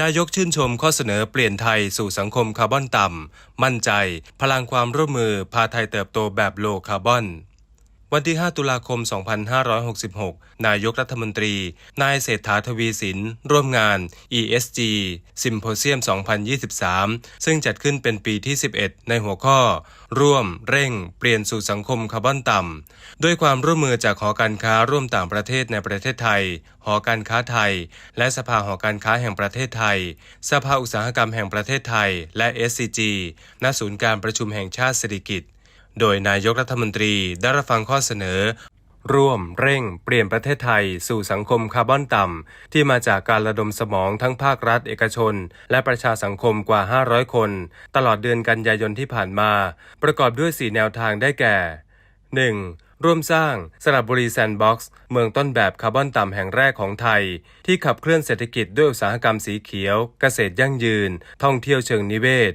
นายกชื่นชมข้อเสนอเปลี่ยนไทยสู่สังคมคาร์บอนต่ำ มั่นใจ พลังความร่วมมือพาไทยเติบโตแบบโลคาร์บอน วันที่ 5 ตุลาคม 2566 นายกรัฐมนตรี นายเศรษฐาทวีสิน ร่วมงาน ESG Symposium 2023 ซึ่งจัดขึ้นเป็นปีที่ 11 ในหัวข้อ ร่วมเร่งเปลี่ยนสู่สังคมคาร์บอนต่ำ ด้วยความร่วมมือจากหอการค้าร่วมต่างประเทศในประเทศไทย หอการค้าไทย และสภาหอการค้าแห่งประเทศไทย สภาอุตสาหกรรมแห่งประเทศไทย และ SCG ณ ศูนย์การประชุมแห่งชาติเศรษฐกิจ โดยนายกรัฐมนตรีได้รับฟังข้อเสนอ ร่วมเร่งเปลี่ยนประเทศไทยสู่สังคมคาร์บอนต่ำ ที่มาจากการระดมสมองทั้งภาครัฐเอกชน และประชาสังคมกว่า 500 คน ตลอดเดือนกันยายนที่ผ่านมา ประกอบด้วย 4 แนวทางได้แก่ 1. ร่วมสร้างสระบุรีแซนด์บ็อกซ์เมืองต้นแบบคาร์บอนต่ำแห่งแรกของไทย ที่ขับเคลื่อนเศรษฐกิจด้วยอุตสาหกรรมสีเขียว เกษตรยั่งยืน ท่องเที่ยวเชิงนิเวศ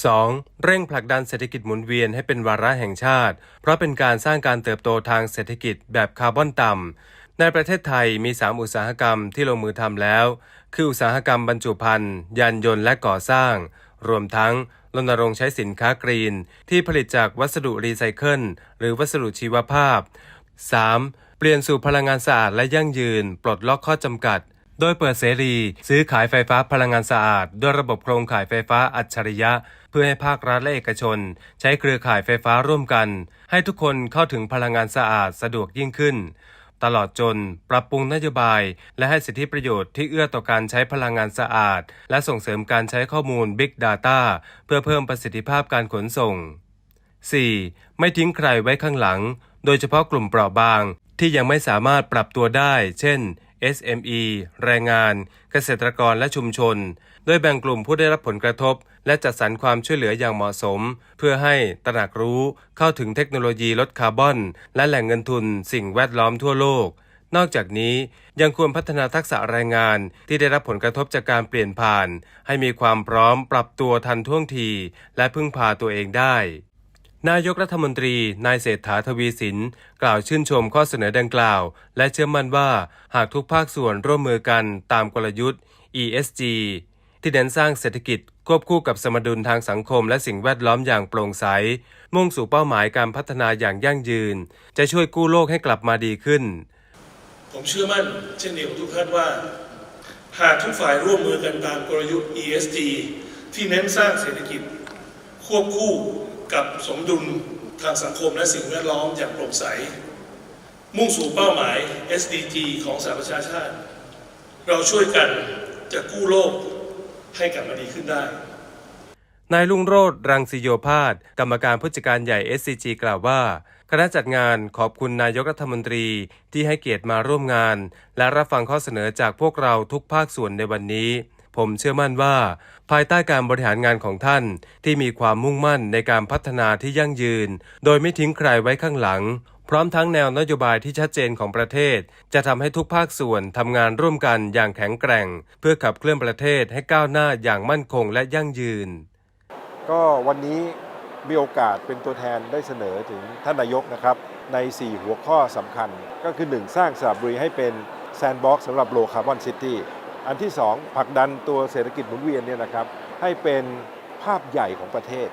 2. เร่งผลักดันเศรษฐกิจหมุนเวียนให้เป็นวาระแห่งชาติ เพราะเป็นการสร้างการเติบโตทางเศรษฐกิจแบบคาร์บอนต่ำ ในประเทศไทยมี 3 อุตสาหกรรมที่ลงมือทำแล้ว คืออุตสาหกรรมบรรจุภัณฑ์ยานยนต์และก่อสร้าง รวมทั้งรณรงค์ใช้สินค้ากรีน ที่ผลิตจากวัสดุรีไซเคิลหรือวัสดุชีวภาพ 3. เปลี่ยนสู่พลังงานสะอาดและยั่งยืน ปลดล็อกข้อจำกัด โดยเปิดเสรีซื้อขายไฟฟ้าพลังงานสะอาด ด้วยระบบโครงข่ายไฟฟ้าอัจฉริยะ เพื่อให้ภาครัฐและเอกชน ใช้เครือข่ายไฟฟ้าร่วมกัน ให้ทุกคนเข้าถึงพลังงานสะอาดสะดวกยิ่งขึ้น ตลอดจนปรับปรุงนโยบาย และให้สิทธิประโยชน์ที่เอื้อต่อการใช้พลังงานสะอาด และส่งเสริมการใช้ข้อมูล Big Data เพื่อเพิ่มประสิทธิภาพการขนส่ง 4. ไม่ทิ้งใครไว้ข้างหลัง โดยเฉพาะกลุ่มเปราะบางที่ยังไม่สามารถปรับตัวได้ เช่น SME แรงงาน เกษตรกรและชุมชน โดยแบ่งกลุ่มผู้ได้รับผลกระทบ และจัดสรรความช่วยเหลืออย่างเหมาะสม เพื่อให้ตระหนักรู้เข้าถึงเทคโนโลยีลดคาร์บอน และแหล่งเงินทุนสิ่งแวดล้อมทั่วโลกนอกจากนี้ยังควรพัฒนาทักษะแรงงานที่ได้รับผลกระทบจากการเปลี่ยนผ่าน ให้มีความพร้อมปรับตัวทันท่วงที และพึ่งพาตัวเองได้ นายกรัฐมนตรี นายเศรษฐาทวีสิน กล่าวชื่นชมข้อเสนอดังกล่าว และเชื่อมั่นว่าหากทุกภาคส่วนร่วมมือกันตามกลยุทธ์ ESG ที่เน้นสร้างเศรษฐกิจควบคู่กับสมดุลทางสังคมและสิ่งแวดล้อมอย่างโปร่งใส มุ่งสู่เป้าหมายการพัฒนาอย่างยั่งยืน จะช่วยกู้โลกให้กลับมาดีขึ้น ผมเชื่อมั่นเช่นเดียวกับทุกท่านว่า หากทุกฝ่ายร่วมมือกันตามกลยุทธ์ ESG ที่เน้นสร้างเศรษฐกิจ ควบคู่ กับสมดุลทางสังคมและสิ่งแวดล้อมอย่างโปร่งใส มุ่งสู่เป้าหมาย SDG ของสหประชาชาติ เราช่วยกันจะกู้โลกให้กลับมาดีขึ้นได้นายลุงโรธรังสิโยพาสกรรมการผู้จัดการใหญ่ SCG กล่าวว่า คณะจัดงานขอบคุณนายกรัฐมนตรีที่ให้เกียรติมาร่วมงาน และรับฟังข้อเสนอจากพวกเราทุกภาคส่วนในวันนี้ ผมเชื่อมั่นว่า ภายใต้การบริหารงานของท่านที่มีความมุ่งมั่นในการพัฒนาที่ยั่งยืน โดยไม่ทิ้งใครไว้ข้างหลัง พร้อมทั้งแนวนโยบายที่ชัดเจนของประเทศ จะทำให้ทุกภาคส่วนทำงานร่วมกันอย่างแข็งแกร่ง เพื่อขับเคลื่อนประเทศให้ก้าวหน้าอย่างมั่นคงและยั่งยืน ก็วันนี้มีโอกาสเป็นตัวแทนได้เสนอถึงท่านนายกนะครับ ใน 4 หัวข้อสำคัญ ก็คือ 1 สร้างสระบุรีให้เป็นแซนด์บ็อกซ์สำหรับโลคาร์บอนซิตี้ อันที่ 2ผลักดันตัวเศรษฐกิจหมุนเวียนเนี่ยนะครับให้เป็นภาพใหญ่ของประเทศ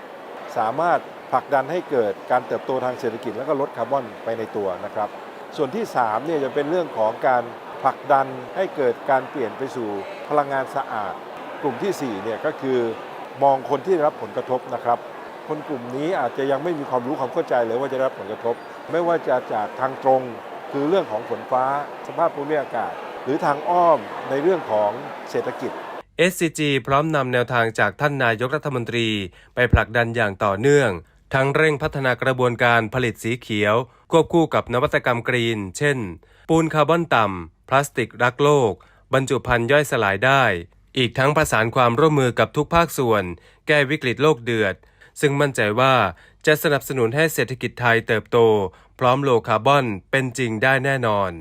สามารถผลักดันให้เกิดการเติบโตทางเศรษฐกิจแล้วก็ลดคาร์บอนไปในตัวนะครับ ส่วนที่3เนี่ยจะเป็นเรื่องของการผลักดันให้เกิดการเปลี่ยนไปสู่พลังงานสะอาด กลุ่มที่4เนี่ยก็คือมองคนที่ได้รับผลกระทบนะครับ คนกลุ่มนี้อาจจะยังไม่มีความรู้ความเข้าใจเลยว่าจะได้รับผลกระทบ ไม่ว่าจะจากทางตรงคือเรื่องของฝนฟ้าสภาพภูมิอากาศ รือทางอ้อมในเรื่องของเศรษฐกิจ SCG พร้อมนำแนวทางจากท่านนายกรัฐมนตรีไปผลักดันอย่างต่อเนื่อง ทั้งเร่งพัฒนากระบวนการผลิตสีเขียว ควบคู่กับนวัตกรรมกรีน เช่น ปูนคาร์บอนต่ำ พลาสติกรักโลก บรรจุภัณฑ์ย่อยสลายได้ อีกทั้งประสานความร่วมมือกับทุกภาคส่วน แก้วิกฤตโลกเดือด ซึ่งมั่นใจว่าจะสนับสนุนให้เศรษฐกิจไทยเติบโต พร้อมโลคาร์บอนเป็นจริงได้แน่นอน